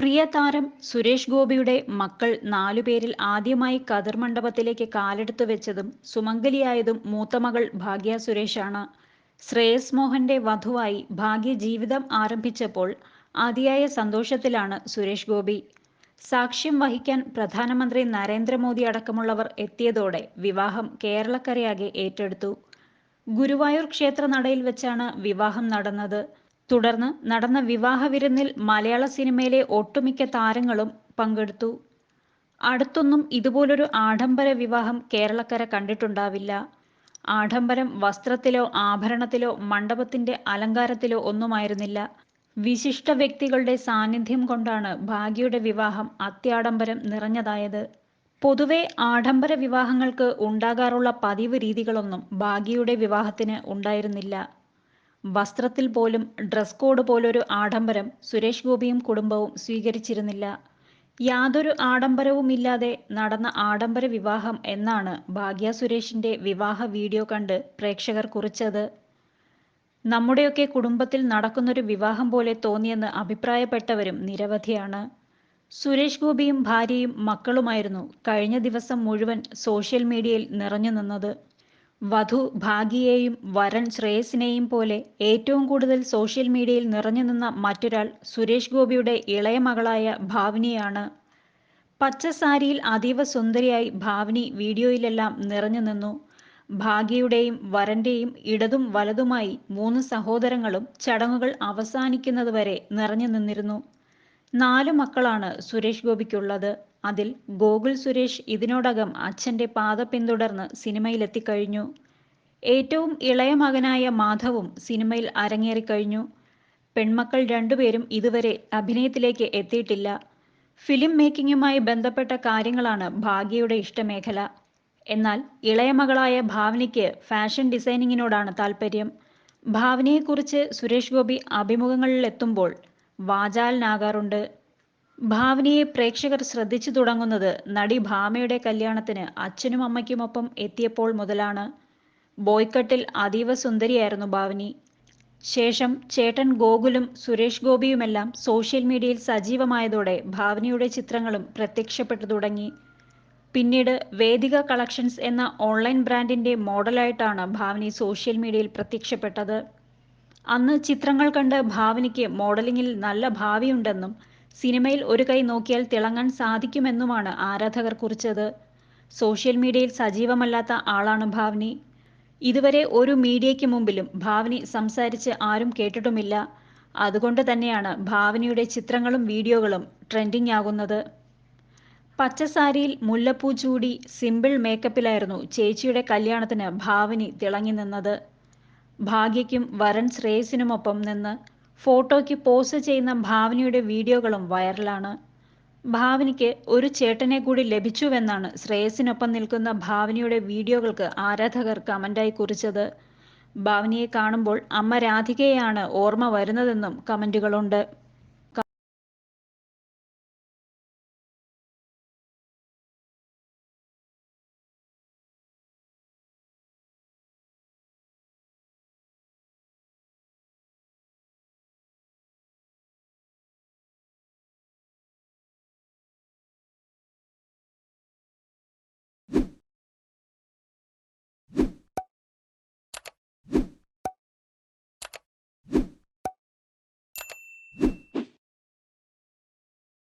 പ്രിയ താരം സുരേഷ് ഗോപിയുടെ മക്കൾ നാലുപേരിൽ ആദ്യമായി കതിർ മണ്ഡപത്തിലേക്ക് കാലെടുത്തു വെച്ചതും സുമംഗലിയായതും മൂത്ത മകൾ ഭാഗ്യ സുരേഷാണ്. ശ്രേയസ് മോഹന്റെ വധുവായി ഭാഗ്യ ജീവിതം ആരംഭിച്ചപ്പോൾ അതിയായ സന്തോഷത്തിലാണ് സുരേഷ് ഗോപി. സാക്ഷ്യം വഹിക്കാൻ പ്രധാനമന്ത്രി നരേന്ദ്രമോദി അടക്കമുള്ളവർ എത്തിയതോടെ വിവാഹം കേരളക്കരയാകെ ഏറ്റെടുത്തു. ഗുരുവായൂർ ക്ഷേത്ര നടയിൽ വെച്ചാണ് വിവാഹം നടന്നത്. തുടർന്ന് നടന്ന വിവാഹ വിരുന്നിൽ മലയാള സിനിമയിലെ ഒട്ടുമിക്ക താരങ്ങളും പങ്കെടുത്തു. അടുത്തൊന്നും ഇതുപോലൊരു ആഡംബര വിവാഹം കേരളക്കര കണ്ടിട്ടുണ്ടാവില്ല. ആഡംബരം വസ്ത്രത്തിലോ ആഭരണത്തിലോ മണ്ഡപത്തിന്റെ അലങ്കാരത്തിലോ ഒന്നുമായിരുന്നില്ല. വിശിഷ്ട വ്യക്തികളുടെ സാന്നിധ്യം കൊണ്ടാണ് ഭാഗ്യയുടെ വിവാഹം അത്യാഡംബരം നിറഞ്ഞതായത്. പൊതുവെ ആഡംബര വിവാഹങ്ങൾക്ക് ഉണ്ടാകാറുള്ള പതിവ് രീതികളൊന്നും ഭാഗ്യയുടെ വിവാഹത്തിന് ഉണ്ടായിരുന്നില്ല. വസ്ത്രത്തിൽ പോലും ഡ്രസ് കോഡ് പോലൊരു ആഡംബരം സുരേഷ് ഗോപിയും കുടുംബവും സ്വീകരിച്ചിരുന്നില്ല. യാതൊരു ആഡംബരവുമില്ലാതെ നടന്ന ആഡംബര വിവാഹം എന്നാണ് ഭാഗ്യ സുരേഷിന്റെ വിവാഹ വീഡിയോ കണ്ട് പ്രേക്ഷകർ കുറിച്ചത്. നമ്മുടെയൊക്കെ കുടുംബത്തിൽ നടക്കുന്നൊരു വിവാഹം പോലെ തോന്നിയെന്ന് അഭിപ്രായപ്പെട്ടവരും നിരവധിയാണ്. സുരേഷ് ഗോപിയും ഭാര്യയും മക്കളുമായിരുന്നു കഴിഞ്ഞ ദിവസം മുഴുവൻ സോഷ്യൽ മീഡിയയിൽ നിറഞ്ഞു നിന്നത്. വധു ഭാഗിയേയും വരൻ ശ്രേയസിനെയും പോലെ ഏറ്റവും കൂടുതൽ സോഷ്യൽ മീഡിയയിൽ നിറഞ്ഞു നിന്ന മറ്റൊരാൾ സുരേഷ് ഗോപിയുടെ ഇളയ മകളായ ഭാവനിയാണ്. പച്ച സാരിയിൽ അതീവ സുന്ദരിയായി ഭാവനി വീഡിയോയിലെല്ലാം നിറഞ്ഞു നിന്നു. ഭാഗ്യയുടെയും വരന്റെയും ഇടതും വലതുമായി മൂന്ന് സഹോദരങ്ങളും ചടങ്ങുകൾ അവസാനിക്കുന്നതുവരെ നിറഞ്ഞു നിന്നിരുന്നു. നാലു മക്കളാണ് സുരേഷ് ഗോപിക്കുള്ളത്. അതിൽ ഗോകുൽ സുരേഷ് ഇതിനോടകം അച്ഛന്റെ പാത പിന്തുടർന്ന് സിനിമയിലെത്തിക്കഴിഞ്ഞു. ഏറ്റവും ഇളയ മകനായ മാധവും സിനിമയിൽ അരങ്ങേറിക്കഴിഞ്ഞു. പെൺമക്കൾ രണ്ടുപേരും ഇതുവരെ അഭിനയത്തിലേക്ക് എത്തിയിട്ടില്ല. ഫിലിം മേക്കിങ്ങുമായി ബന്ധപ്പെട്ട കാര്യങ്ങളാണ് ഭാഗ്യയുടെ ഇഷ്ടമേഖല. എന്നാൽ ഇളയ മകളായ ഭാവനയ്ക്ക് ഫാഷൻ ഡിസൈനിങ്ങിനോടാണ് താല്പര്യം ഭാവനയെക്കുറിച്ച് സുരേഷ് ഗോപി അഭിമുഖങ്ങളിൽ അഭിമുഖങ്ങളിലെത്തുമ്പോൾ വാചാലനാകാറുണ്ട് ഭാവനയെ പ്രേക്ഷകർ ശ്രദ്ധിച്ചു തുടങ്ങുന്നത് നടി ഭാമയുടെ കല്യാണത്തിന് അച്ഛനും അമ്മയ്ക്കുമൊപ്പം എത്തിയപ്പോൾ മുതലാണ്. ബോയ്ക്കട്ടിൽ അതീവ സുന്ദരിയായിരുന്നു ഭാവനി. ശേഷം ചേട്ടൻ ഗോകുലും സുരേഷ് ഗോപിയുമെല്ലാം സോഷ്യൽ മീഡിയയിൽ സജീവമായതോടെ ഭാവനയുടെ ചിത്രങ്ങളും പ്രത്യക്ഷപ്പെട്ടു തുടങ്ങി. പിന്നീട് വേദിക കളക്ഷൻസ് എന്ന ഓൺലൈൻ ബ്രാൻഡിന്റെ മോഡലായിട്ടാണ് ഭാവനി സോഷ്യൽ മീഡിയയിൽ പ്രത്യക്ഷപ്പെട്ടത്. അന്ന് ചിത്രങ്ങൾ കണ്ട് ഭാവനിക്ക് മോഡലിംഗിൽ നല്ല ഭാവിയുണ്ടെന്നും സിനിമയിൽ ഒരു കൈ നോക്കിയാൽ തിളങ്ങാൻ സാധിക്കുമെന്നുമാണ് ആരാധകർ കുറിച്ചത്. സോഷ്യൽ മീഡിയയിൽ സജീവമല്ലാത്ത ആളാണ് ഭാവനി. ഇതുവരെ ഒരു മീഡിയയ്ക്ക് മുമ്പിലും ഭാവനി സംസാരിച്ച് ആരും കേട്ടിട്ടുമില്ല. അതുകൊണ്ട് തന്നെയാണ് ഭാവനിയുടെ ചിത്രങ്ങളും വീഡിയോകളും ട്രെൻഡിംഗ് ആകുന്നത് പച്ചസാരിയിൽ മുല്ലപ്പൂ ചൂടി സിമ്പിൾ മേക്കപ്പിലായിരുന്നു ചേച്ചിയുടെ കല്യാണത്തിന് ഭാവനി തിളങ്ങി നിന്നത്. ഭാഗ്യയ്ക്കും വരൻ ശ്രേയസിനുമൊപ്പം നിന്ന് ഫോട്ടോയ്ക്ക് പോസ് ചെയ്യുന്ന ഭാവനയുടെ വീഡിയോകളും വൈറലാണ്. ഭാവനയ്ക്ക് ഒരു ചേട്ടനെ കൂടി ലഭിച്ചുവെന്നാണ് ശ്രേയസിനൊപ്പം നിൽക്കുന്ന ഭാവനയുടെ വീഡിയോകൾക്ക് ആരാധകർ കമന്റായി കുറിച്ചത്. ഭാവനയെ കാണുമ്പോൾ അമ്മ രാധികയാണ് ഓർമ്മ വരുന്നതെന്നും കമന്റുകളുണ്ട്.